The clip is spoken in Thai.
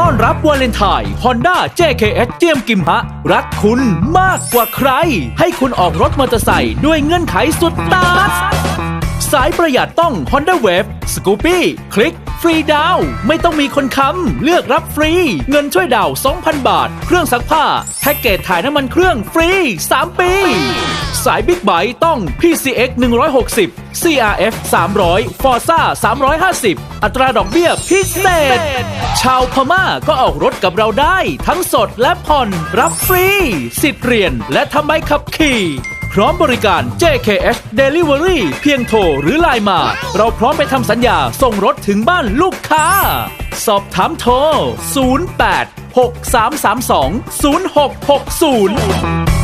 ต้อนรับวาเลนไทน์ Honda JKS เจียมกิมฮะ รักคุณมากกว่าใคร ให้คุณออกรถมอเตอร์ไซค์ด้วยเงื่อนไขสุดตาสสายประหยัดต้อง Honda Wave Scoopy คลิก ฟรีดาว ไม่ต้องมีคนค้ำ เลือกรับฟรี เงินช่วยดาว 2,000 บาท เครื่องซักผ้า แพ็กเกจถ่ายน้ำมันเครื่องฟรี 3 ปี สายบิ๊กไบค์ต้อง PCX 160 CRF 300 Forza 350 อัตราดอกเบี้ยพิเศษ ชาวพม่าก็ออกรถกับเราได้ ทั้งสดและผ่อน รับฟรี สิทธิ์เรียนและทำใบขับขี่พร้อมบริการ JKS Delivery เพียงโทรหรือไลน์มา เราพร้อมไปทำสัญญาส่งรถถึงบ้านลูกค้า สอบถามโทร 08 6332 0660